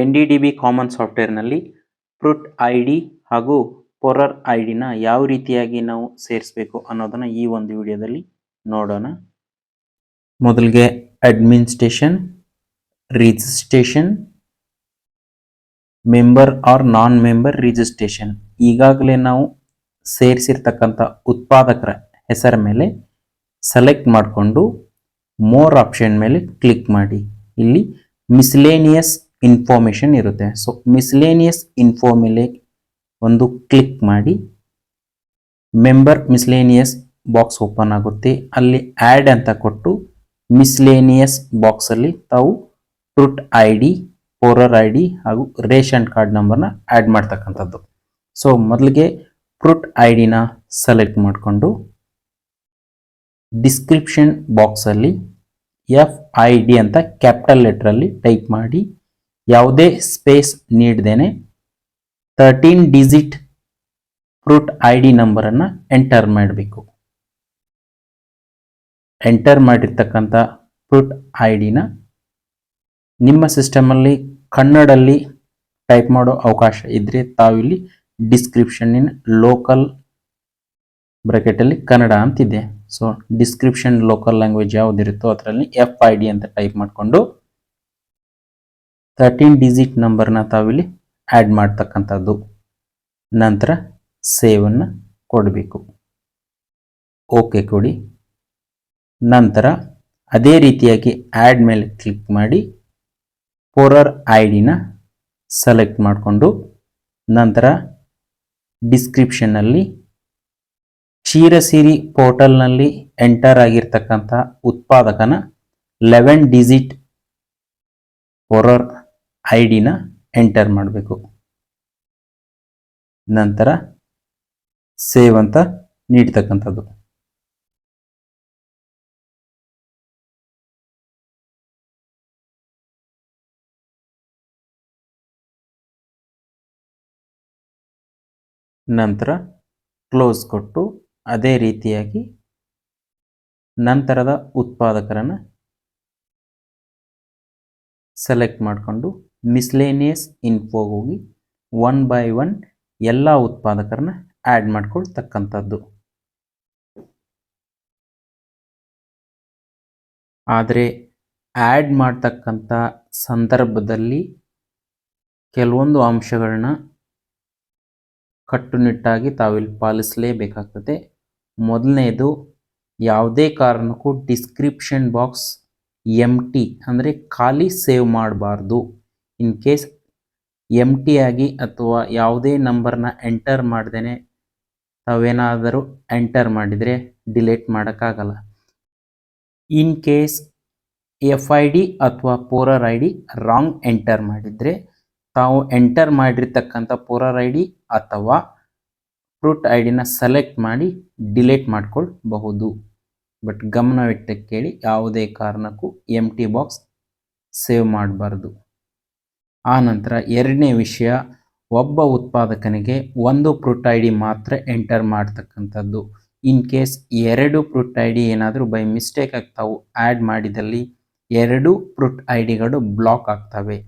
N D D B common ಸಾಫ್ಟ್ವೇರ್ನಲ್ಲಿ fruit I D ಹಾಗೂ ಪೊರರ್ I ಡಿನ ಯಾವ ರೀತಿಯಾಗಿ ನಾವು ಸೇರಿಸಬೇಕು ಅನ್ನೋದನ್ನ ಈ ಒಂದು ವಿಡಿಯೋದಲ್ಲಿ ನೋಡೋಣ. ಮೊದಲಿಗೆ administration, registration, member or non member registration. ಈಗಾಗಲೇ ನಾವು ಸೇರಿಸಿರ್ತಕ್ಕಂಥ ಉತ್ಪಾದಕರ ಹೆಸರ ಮೇಲೆ ಸೆಲೆಕ್ಟ್ ಮಾಡಿಕೊಂಡು ಮೋರ್ ಆಪ್ಷನ್ ಮೇಲೆ ಕ್ಲಿಕ್ ಮಾಡಿ. ಇಲ್ಲಿ ಮಿಸ್ಲೇನಿಯಸ್ ಇನ್ಫಾರ್ಮೇಶನ್ ಇರುತ್ತೆ. ಸೊ ಮಿಸ್ಲೇನಿಯಸ್ ಇನ್ಫೋ ಮೇಲೆ ಒಂದು ಕ್ಲಿಕ್ ಮಾಡಿ ಮೆಂಬರ್ ಮಿಸ್ಲೇನಿಯಸ್ ಬಾಕ್ಸ್ ಓಪನ್ ಆಗುತ್ತೆ. ಅಲ್ಲಿ ಆ್ಯಡ್ ಅಂತ ಕೊಟ್ಟು ಮಿಸ್ಲೇನಿಯಸ್ ಬಾಕ್ಸಲ್ಲಿ ತಾವು fruit I D pourer I D ಹಾಗೂ ರೇಷನ್ ಕಾರ್ಡ್ ನಂಬರ್ನ ಆ್ಯಡ್ ಮಾಡ್ತಕ್ಕಂಥದ್ದು. ಸೊ ಮೊದಲಿಗೆ ಫ್ರೂಟ್ ಐ ಡಿನ ಸೆಲೆಕ್ಟ್ ಮಾಡಿಕೊಂಡು ಡಿಸ್ಕ್ರಿಪ್ಷನ್ ಬಾಕ್ಸಲ್ಲಿ ಎಫ್ ಐ ಡಿ ಅಂತ ಕ್ಯಾಪಿಟಲ್ ಲೆಟ್ರಲ್ಲಿ ಟೈಪ್ ಮಾಡಿ ಯಾವುದೇ space ನೀಡದೇನೆ thirteen digit fruit I D ನಂಬರನ್ನು ಎಂಟರ್ ಮಾಡಬೇಕು. ಎಂಟರ್ ಮಾಡಿರ್ತಕ್ಕಂಥ ಫ್ರೂಟ್ ಐ ಡಿನ ನಿಮ್ಮ ಸಿಸ್ಟಮಲ್ಲಿ ಕನ್ನಡಲ್ಲಿ ಟೈಪ್ ಮಾಡೋ ಅವಕಾಶ ಇದ್ದರೆ ತಾವಿಲ್ಲಿ ಡಿಸ್ಕ್ರಿಪ್ಷನ್ನಿನ ಲೋಕಲ್ ಬ್ರಾಕೆಟಲ್ಲಿ ಕನ್ನಡ ಅಂತಿದೆ. ಸೊ ಡಿಸ್ಕ್ರಿಪ್ಷನ್ ಲೋಕಲ್ ಲ್ಯಾಂಗ್ವೇಜ್ ಯಾವುದಿರುತ್ತೋ ಅದರಲ್ಲಿ ಎಫ್ ಐ ಡಿ ಅಂತ ಟೈಪ್ ಮಾಡಿಕೊಂಡು ತರ್ಟೀನ್ ಡಿಜಿಟ್ ನಂಬರ್ನ ತಾವಿಲ್ಲಿ ಆ್ಯಡ್ ಮಾಡ್ತಕ್ಕಂಥದ್ದು. ನಂತರ ಸೇವನ್ನು ಕೊಡಬೇಕು. ಓಕೆ ಕೊಡಿ. ನಂತರ ಅದೇ ರೀತಿಯಾಗಿ ಆ್ಯಡ್ ಮೇಲೆ ಕ್ಲಿಕ್ ಮಾಡಿ ಪೋರರ್ ಐ ಡಿನ ಸೆಲೆಕ್ಟ್ ಮಾಡಿಕೊಂಡು ನಂತರ ಡಿಸ್ಕ್ರಿಪ್ಷನ್ನಲ್ಲಿ ಕ್ಷೀರಸಿರಿ ಪೋರ್ಟಲ್ನಲ್ಲಿ ಎಂಟರ್ ಆಗಿರ್ತಕ್ಕಂಥ ಉತ್ಪಾದಕನ ಲೆವೆನ್ ಡಿಜಿಟ್ ಪೊರರ್ ಐ ಡಿನ ಎಂಟರ್ ಮಾಡಬೇಕು. ನಂತರ ಸೇವ್ ಅಂತ ನೀಡ್ತಕ್ಕಂಥದ್ದು. ನಂತರ ಕ್ಲೋಸ್ ಕೊಟ್ಟು ಅದೇ ರೀತಿಯಾಗಿ ನಂತರದ ಉತ್ಪಾದಕರನ್ನು ಸೆಲೆಕ್ಟ್ ಮಾಡಿಕೊಂಡು ಮಿಸ್ಲೇನಿಯಸ್ ಇನ್ಫೋಗೆ ಹೋಗಿ ಒನ್ ಬೈ ಒನ್ ಎಲ್ಲ ಉತ್ಪಾದಕರನ್ನ ಆ್ಯಡ್ ಮಾಡ್ಕೊಳ್ತಕ್ಕಂಥದ್ದು. ಆದರೆ ಆ್ಯಡ್ ಮಾಡ್ತಕ್ಕಂಥ ಸಂದರ್ಭದಲ್ಲಿ ಕೆಲವೊಂದು ಅಂಶಗಳನ್ನ ಕಟ್ಟುನಿಟ್ಟಾಗಿ ತಾವಿಲ್ಲಿ ಪಾಲಿಸಲೇಬೇಕಾಗ್ತದೆ. ಮೊದಲನೇದು ಯಾವುದೇ ಕಾರಣಕ್ಕೂ ಡಿಸ್ಕ್ರಿಪ್ಷನ್ ಬಾಕ್ಸ್ ಎಂ ಟಿ ಅಂದರೆ ಖಾಲಿ ಸೇವ್ ಮಾಡಬಾರ್ದು. ಇನ್ ಕೇಸ್ ಎಂ ಟಿ ಆಗಿ ಅಥವಾ ಯಾವುದೇ ನಂಬರ್ನ ಎಂಟರ್ ಮಾಡ್ದೇ ತಾವೇನಾದರೂ ಎಂಟರ್ ಮಾಡಿದರೆ ಡಿಲೀಟ್ ಮಾಡೋಕ್ಕಾಗಲ್ಲ. In case F I D ಅಥವಾ pourer I D wrong enter ಮಾಡಿದರೆ ತಾವು ಎಂಟರ್ ಮಾಡಿರ್ತಕ್ಕಂಥ ಪೋರರ್ ಐ ಡಿ ಅಥವಾ ಫ್ರೂಟ್ ಐ ಡಿನ ಸೆಲೆಕ್ಟ್ ಮಾಡಿ ಡಿಲೀಟ್ ಮಾಡ್ಕೊಳ್ಬಹುದು. ಬಟ್ ಗಮನವಿಟ್ಟ ಕೇಳಿ ಯಾವುದೇ ಕಾರಣಕ್ಕೂ ಎಂ ಟಿ ಬಾಕ್ಸ್ ಸೇವ್ ಮಾಡಬಾರ್ದು. ಆ ನಂತರ ಎರಡನೇ ವಿಷಯ, ಒಬ್ಬ ಉತ್ಪಾದಕನಿಗೆ ಒಂದು ಪ್ರೂಟ್ ಐ ಡಿ ಮಾತ್ರ ಎಂಟರ್ ಮಾಡ್ತಕ್ಕಂಥದ್ದು. ಇನ್ ಕೇಸ್ ಎರಡು ಪ್ರೂಟ್ ಐ ಡಿ ಏನಾದರೂ ಬೈ ಮಿಸ್ಟೇಕ್ ಆಗ್ತಾವೆ ತಾವು ಆ್ಯಡ್ ಮಾಡಿದಲ್ಲಿ ಎರಡು ಪ್ರೂಟ್ ಐ ಡಿಗಳು ಬ್ಲಾಕ್ ಆಗ್ತವೆ.